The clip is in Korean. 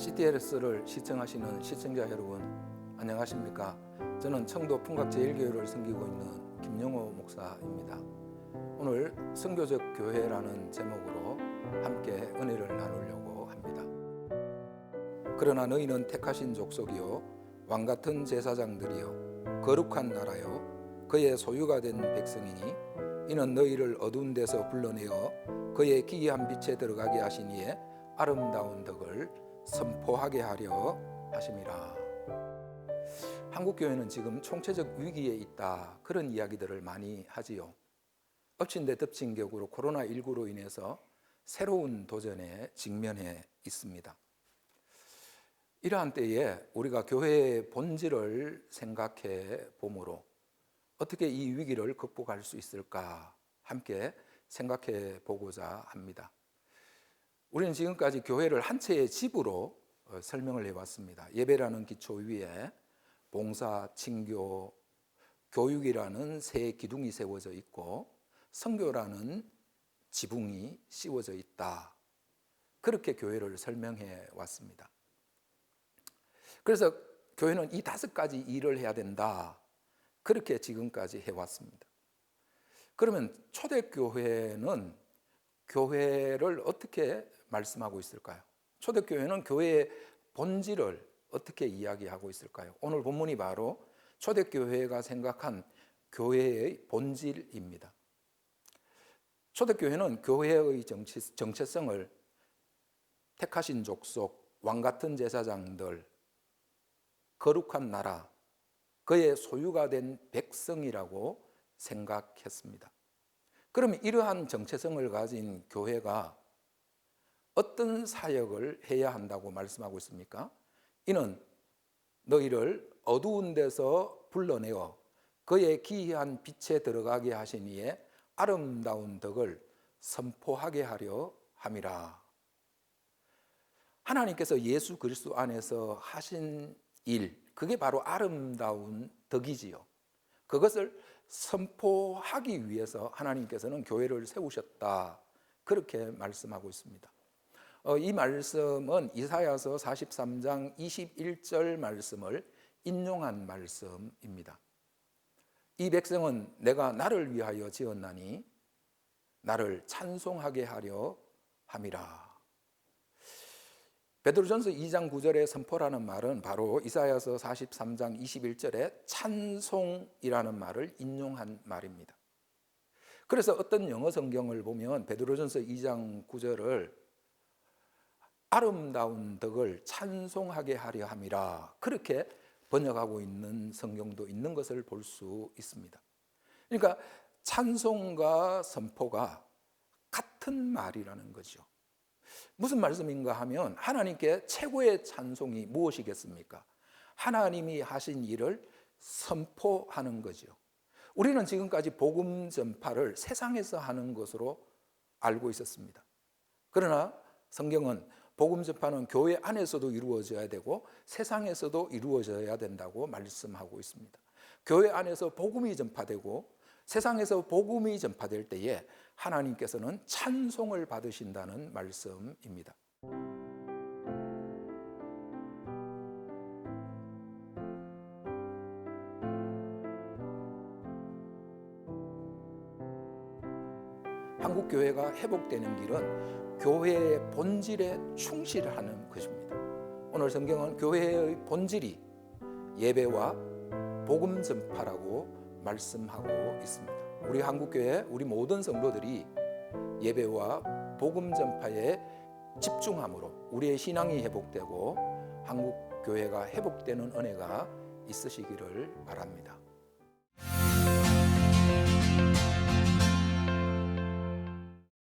CTLS를 시청하시는 시청자 여러분 안녕하십니까? 저는 청도 풍각제일교회를 섬기고 있는 김영호 목사입니다. 오늘 성교적 교회라는 제목으로 함께 은혜를 나누려고 합니다. 그러나 너희는 택하신 족속이요 왕 같은 제사장들이요 거룩한 나라요 그의 소유가 된 백성이니 이는 너희를 어두운 데서 불러내어 그의 기이한 빛에 들어가게 하신 이에 아름다운 덕을 선포하게 하려 하심이라. 한국 교회는 지금 총체적 위기에 있다 그런 이야기들을 많이 하지요. 엎친 데 덮친 격으로 코로나 19로 인해서 새로운 도전에 직면해 있습니다. 이러한 때에 우리가 교회의 본질을 생각해 보므로 어떻게 이 위기를 극복할 수 있을까 함께 생각해 보고자 합니다. 우리는 지금까지 교회를 한 채의 집으로 어, 설명을 해왔습니다. 예배라는 기초 위에 봉사, 칭교, 교육이라는 새 기둥이 세워져 있고 성교라는 지붕이 씌워져 있다. 그렇게 교회를 설명해 왔습니다. 그래서 교회는 이 다섯 가지 일을 해야 된다. 그렇게 지금까지 해왔습니다. 그러면 초대교회는 교회를 어떻게 말씀하고 있을까요? 초대교회는 교회의 본질을 어떻게 이야기하고 있을까요? 오늘 본문이 바로 초대교회가 생각한 교회의 본질입니다. 초대교회는 교회의 정치, 정체성을 택하신 족속, 왕 같은 제사장들, 거룩한 나라, 그의 소유가 된 백성이라고 생각했습니다. 그러면 이러한 정체성을 가진 교회가 어떤 사역을 해야 한다고 말씀하고 있습니까? 이는 너희를 어두운 데서 불러내어 그의 기이한 빛에 들어가게 하신 이에 아름다운 덕을 선포하게 하려 함이라. 하나님께서 예수 그리스도 안에서 하신 일, 그게 바로 아름다운 덕이지요. 그것을 선포하기 위해서 하나님께서는 교회를 세우셨다. 그렇게 말씀하고 있습니다. 어, 이 말씀은 이사야서 43장 21절 말씀을 인용한 말씀입니다. 이 백성은 내가 나를 위하여 지었나니 나를 찬송하게 하려 함이라. 베드로전서 2장 9절의 선포라는 말은 바로 이사야서 43장 21절에 찬송이라는 말을 인용한 말입니다. 그래서 어떤 영어 성경을 보면 베드로전서 2장 9절을 아름다운 덕을 찬송하게 하려 함이라 그렇게 번역하고 있는 성경도 있는 것을 볼 수 있습니다. 그러니까 찬송과 선포가 같은 말이라는 거죠. 무슨 말씀인가 하면 하나님께 최고의 찬송이 무엇이겠습니까? 하나님이 하신 일을 선포하는 거죠. 우리는 지금까지 복음 전파를 세상에서 하는 것으로 알고 있었습니다. 그러나 성경은 복음 전파는 교회 안에서도 이루어져야 되고 세상에서도 이루어져야 된다고 말씀하고 있습니다. 교회 안에서 복음이 전파되고 세상에서 복음이 전파될 때에 하나님께서는 찬송을 받으신다는 말씀입니다. 한국 교회가 회복되는 길은 교회의 본질에 충실하는 것입니다. 오늘 성경은 교회의 본질이 예배와 복음 전파라고 말씀하고 있습니다. 우리 한국 교회 우리 모든 성도들이 예배와 복음 전파에 집중함으로 우리의 신앙이 회복되고 한국 교회가 회복되는 은혜가 있으시기를 바랍니다.